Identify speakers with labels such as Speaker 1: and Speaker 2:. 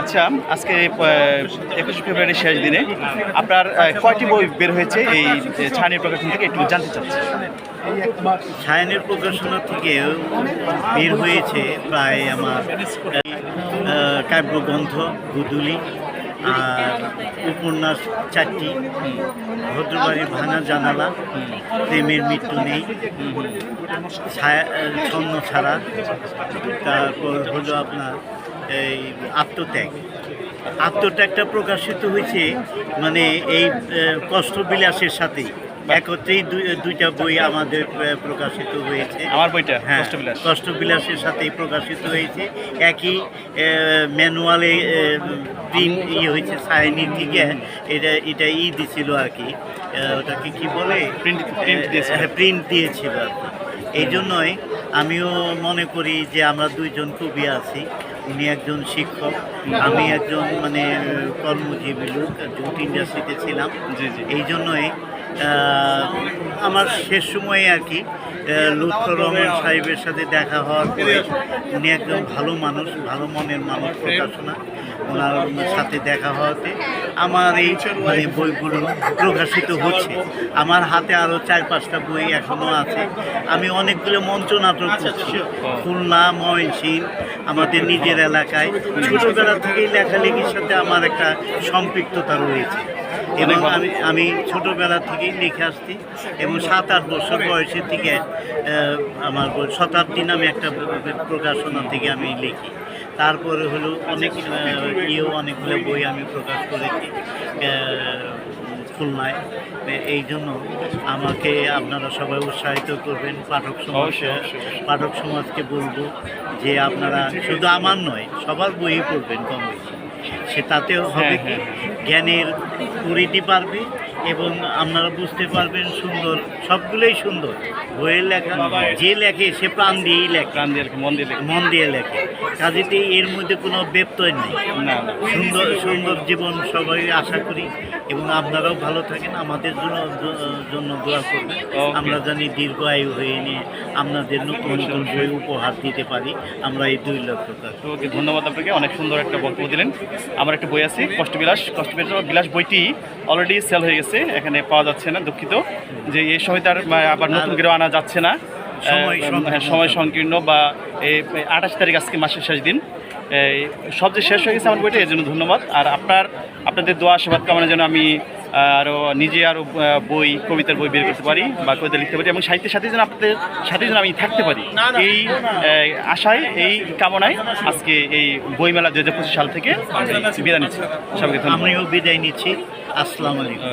Speaker 1: আচ্ছা আজকে একুশে ফেব্রুয়ারির শেষ দিনে আপনার কয়টি বই বের হয়েছে এই যে ছায়ানির প্রকাশন থেকে? একটু জানতে চাচ্ছি।
Speaker 2: ছায়ানের প্রকাশনা থেকে বের হয়েছে প্রায় আমার কাব্যগ্রন্থ গুদুলি আর উপন্যাস চারটি ভদ্রবাড়ির ভাঙা জানালা প্রেমের মৃত্যু নেই ছন্ন ছাড়া তারপর হলো আপনার এই আত্মত্যাগ। আত্মত্যাগটা প্রকাশিত হয়েছে মানে এই আহ, কষ্টবিলাসের সাথেই। একত্রেই দুই- দুইটা বই আমাদের প্রকাশিত হয়েছে।
Speaker 1: আমার বইটা
Speaker 2: হ্যাঁ
Speaker 1: কষ্টবিলাস।
Speaker 2: কষ্টবিলাসের সাথেই প্রকাশিত হয়েছে। একই ম্যানুয়ালে প্রিন্ট ইয়ে হয়েছে সাইনি থেকে এটা এটা ই দিছিল আর কি। ওটাকে কি বলে?
Speaker 1: দিয়েছিল।
Speaker 2: প্রিন্ট দিয়েছিল আর এই জন্যই আমিও মনে করি যে আমরা দুইজন কবি আছি। উনি একজন শিক্ষক আমি একজন মানে কর্মজীবী লোক জুট ইন্ডাস্ট্রিতে ছিলাম। এই জন্যই আমার শেষ সময়ে আর কি লুৎফর রহমান সাহেবের সাথে দেখা হওয়ার পরে উনি একজন ভালো মানুষ ভালো মনের মানুষ প্রকাশনা। ওনার সাথে দেখা হওয়াতে আমার এই মানে বইগুলো প্রকাশিত হচ্ছে। আমার হাতে আরও চার পাঁচটা বই এখনও আছে। আমি অনেকগুলো মঞ্চ নাটক করছি। খুলনা ময়নসিং আমাদের নিজের এলাকায় ছোটোবেলা থেকেই লেখালেখির সাথে আমার একটা সম্পৃক্ততা রয়েছে। এবং আমি আমি ছোটোবেলা থেকেই লিখে আসছি এবং সাত আট বছর বয়সের থেকে আমার শতাব্দী নামে একটা প্রকাশনা থেকে আমি লিখি। তারপরে হলো অনেক ইয়েও অনেকগুলো বই আমি প্রকাশ করেছি। খুলনায় নয় এই জন্য আমাকে আপনারা সবাই উৎসাহিত করবেন পাঠক সমাজ। পাঠক সমাজকে বলব যে আপনারা শুধু আমার নয় সবার বই পড়বেন কম বেশি সে তাতেও হবে
Speaker 1: হ্যাঁ,
Speaker 2: কি
Speaker 1: হ্যাঁ।
Speaker 2: জ্ঞানের পরিধি বাড়বে এবং আপনারা বুঝতে পারবেন সুন্দর সবগুলোই সুন্দর। বইয়ের লেখা যে লেখে সে প্রাণ দিয়েই লেখে।
Speaker 1: প্রাণ দিয়ে মন দিয়ে লেখা।
Speaker 2: মন দিয়ে লেখে। কাজেতে এর মধ্যে কোনো ব্যত্যয় নেই।
Speaker 1: না।
Speaker 2: সুন্দর সুন্দর জীবন সবাই আশা করি এবং আপনারাও ভালো থাকেন। আমাদের জন্য জন্য দোয়া করবেন। আমরা জানি দীর্ঘ আয়ু হয়ে নিয়ে আপনাদের নতুন নতুন বই উপহার দিতে পারি। আমরা এই দুই লক্ষ্য কাজ
Speaker 1: ওকে ধন্যবাদ আপনাকে। অনেক সুন্দর একটা বক্তব্য দিলেন। আমার একটা বই আছে কষ্ট কষ্টবিলাস। কষ্টবিলাস বিলাস বইটি অলরেডি সেল হয়ে গেছে। এখানে পাওয়া যাচ্ছে না দুঃখিত যে এই সময় তার আবার নতুন করে আনা যাচ্ছে না।
Speaker 2: সময় সংকীর্ণ।
Speaker 1: হ্যাঁ, সময় সংকীর্ণ বা এই আঠাশ তারিখ আজকে মাসের শেষ দিন। সব যে শেষ হয়ে গেছে আমার বইটা এই জন্য ধন্যবাদ। আর আপনার আপনাদের দোয়া আশীর্বাদ কামনার জন্য আমি আরও নিজে আরও বই কবিতার বই বের করতে পারি বা কবিতা লিখতে পারি এবং সাহিত্যের সাথে যেন আপনাদের সাথে যেন আমি থাকতে পারি। এই আশায় এই কামনায় আজকে এই বইমেলা দু হাজার পঁচিশ সাল থেকে বিদায় নিচ্ছি। সবাইকে
Speaker 2: আমিও বিদায় নিচ্ছি। আসসালামু আলাইকুম।